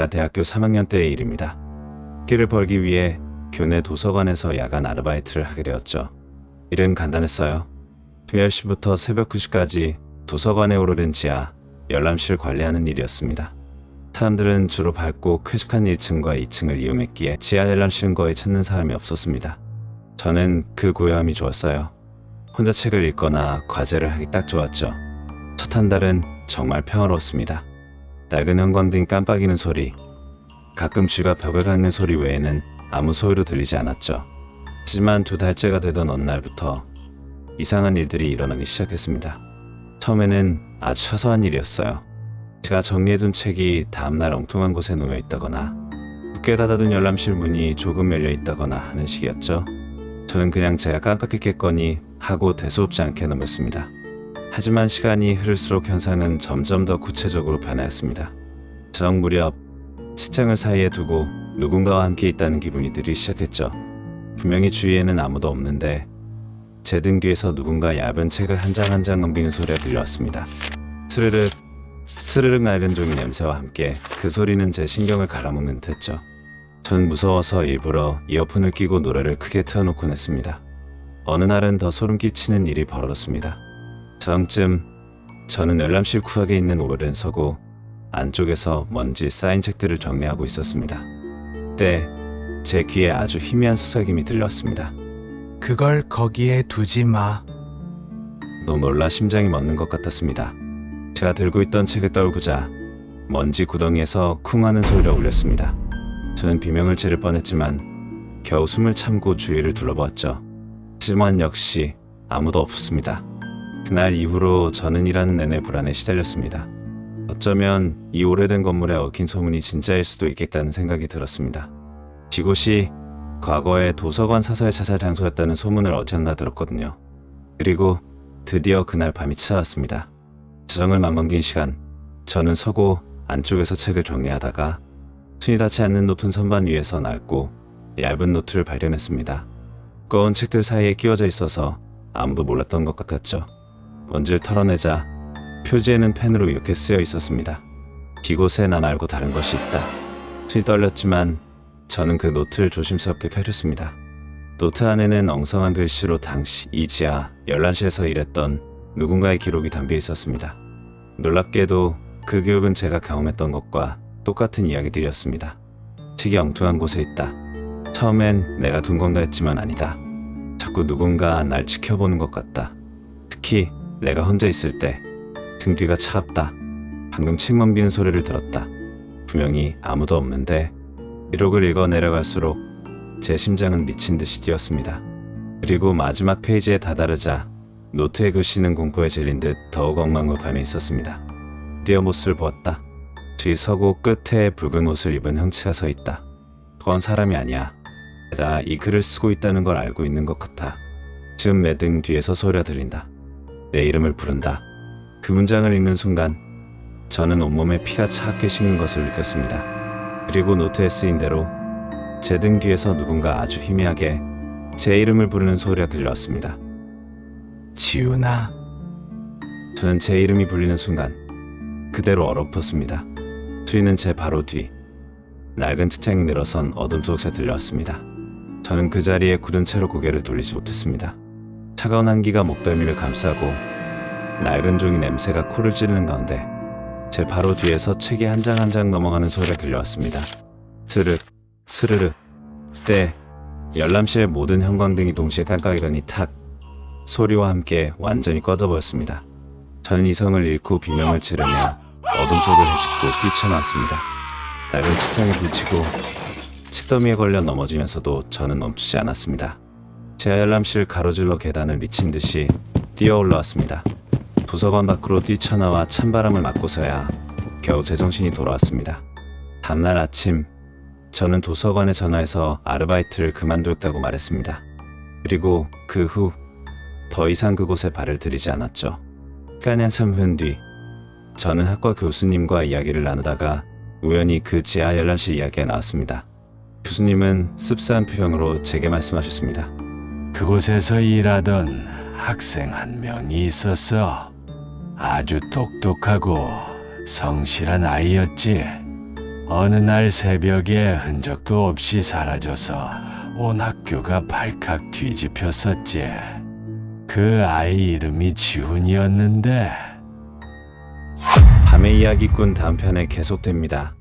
제가 대학교 3학년 때의 일입니다. 끼를 벌기 위해 교내 도서관에서 야간 아르바이트를 하게 되었죠. 일은 간단했어요. 2 0시부터 새벽 9시까지 도서관에 오르는 지하 열람실 관리하는 일이었습니다. 사람들은 주로 밝고 쾌적한 1층과 2층을 이용했기에 지하 열람실은 거의 찾는 사람이 없었습니다. 저는 그 고요함이 좋았어요. 혼자 책을 읽거나 과제를 하기 딱 좋았죠. 첫 한 달은 정말 평화로웠습니다. 낡은 형광등 깜빡이는 소리, 가끔 쥐가 벽을 깎는 소리 외에는 아무 소리로 들리지 않았죠. 하지만 두 달째가 되던 어느 날부터 이상한 일들이 일어나기 시작했습니다. 처음에는 아주 사소한 일이었어요. 제가 정리해둔 책이 다음날 엉뚱한 곳에 놓여 있다거나 굳게 닫아둔 열람실 문이 조금 열려 있다거나 하는 식이었죠. 저는 그냥 제가 깜빡했겠거니 하고 대수롭지 않게 넘겼습니다. 하지만 시간이 흐를수록 현상은 점점 더 구체적으로 변하였습니다. 저녁 무렵 책장을 사이에 두고 누군가와 함께 있다는 기분이 들기 시작했죠. 분명히 주위에는 아무도 없는데 제 등 뒤에서 누군가 얇은 책을 한 장 한 장 넘기는 소리가 들려왔습니다. 스르륵 스르륵 낡은 종이 냄새와 함께 그 소리는 제 신경을 갈아먹는 듯했죠. 전 무서워서 일부러 이어폰을 끼고 노래를 크게 틀어놓곤 했습니다. 어느 날은 더 소름 끼치는 일이 벌어졌습니다. 저녁쯤 저는 열람실 구석에 있는 오르렌 서고 안쪽에서 먼지 쌓인 책들을 정리하고 있었습니다. 그때 제 귀에 아주 희미한 수사김이 들렸습니다. 그걸 거기에 두지 마. 너무 놀라 심장이 멎는 것 같았습니다. 제가 들고 있던 책을 떨구자 먼지 구덩이에서 쿵 하는 소리가 울렸습니다. 저는 비명을 지를 뻔했지만 겨우 숨을 참고 주위를 둘러보았죠. 하지만 역시 아무도 없었습니다. 그날 이후로 저는 일하는 내내 불안에 시달렸습니다. 어쩌면 이 오래된 건물에 얽힌 소문이 진짜일 수도 있겠다는 생각이 들었습니다. 이곳이 과거에 도서관 사서의 자살 장소였다는 소문을 어쨌나 들었거든요. 그리고 드디어 그날 밤이 찾아왔습니다. 저정을 맞먹긴 시간, 저는 서고 안쪽에서 책을 정리하다가 손이 닿지 않는 높은 선반 위에서 낡고 얇은 노트를 발견했습니다. 두꺼운 책들 사이에 끼워져 있어서 아무도 몰랐던 것 같았죠. 먼지를 털어내자 표지에는 펜으로 이렇게 쓰여 있었습니다. 이곳에 나 말고 다른 것이 있다. 손이 떨렸지만 저는 그 노트를 조심스럽게 펴렸습니다. 노트 안에는 엉성한 글씨로 당시 이 지하 열람실에서 일했던 누군가의 기록이 담겨 있었습니다. 놀랍게도 그 기록은 제가 경험했던 것과 똑같은 이야기들이었습니다. 책이 엉뚱한 곳에 있다. 처음엔 내가 둔 건가 했지만 아니다. 자꾸 누군가 날 지켜보는 것 같다. 특히 내가 혼자 있을 때 등 뒤가 차갑다. 방금 책 넘기는 소리를 들었다. 분명히 아무도 없는데 기록을 읽어 내려갈수록 제 심장은 미친 듯이 뛰었습니다. 그리고 마지막 페이지에 다다르자 노트의 글씨는 공포에 질린 듯 더욱 엉망으로 밤에 있었습니다. 뛰어 모습을 보았다. 뒤 서고 끝에 붉은 옷을 입은 형체가 서 있다. 그건 사람이 아니야. 나이 글을 쓰고 있다는 걸 알고 있는 것 같아. 지금 내 등 뒤에서 소리가 들린다. 내 이름을 부른다. 그 문장을 읽는 순간 저는 온몸에 피가 차갑게 식는 것을 느꼈습니다. 그리고 노트에 쓰인 대로 제 등 뒤에서 누군가 아주 희미하게 제 이름을 부르는 소리가 들려왔습니다. 지훈아, 저는 제 이름이 불리는 순간 그대로 얼어붙었습니다. 소리는 제 바로 뒤 낡은 책장이 늘어선 어둠 속에서 들려왔습니다. 저는 그 자리에 굳은 채로 고개를 돌리지 못했습니다. 차가운 한기가 목덜미를 감싸고 낡은 종이 냄새가 코를 찌르는 가운데 제 바로 뒤에서 책이 한 장 한 장 넘어가는 소리가 들려왔습니다. 스르륵 스르륵 때 열람실의 모든 형광등이 동시에 깜깜이더니 탁 소리와 함께 완전히 꺼져버렸습니다. 저는 이성을 잃고 비명을 지르며 어둠 속을 헤집고 뛰쳐나왔습니다. 낡은 책상에 부딪히고 칫더미에 걸려 넘어지면서도 저는 멈추지 않았습니다. 지하 열람실 가로질러 계단을 미친 듯이 뛰어 올라왔습니다. 도서관 밖으로 뛰쳐나와 찬바람을 맞고서야 겨우 제정신이 돌아왔습니다. 다음날 아침 저는 도서관에 전화해서 아르바이트를 그만뒀다고 말했습니다. 그리고 그 후 더 이상 그곳에 발을 들이지 않았죠. 시간이 한참 흐른 뒤 저는 학과 교수님과 이야기를 나누다가 우연히 그 지하 열람실 이야기가 나왔습니다. 교수님은 씁쓸한 표정으로 제게 말씀하셨습니다. 그곳에서 일하던 학생 한 명이 있었어. 아주 똑똑하고 성실한 아이였지. 어느 날 새벽에 흔적도 없이 사라져서 온 학교가 발칵 뒤집혔었지. 그 아이 이름이 지훈이었는데 밤의 이야기꾼 다음 편에 계속됩니다.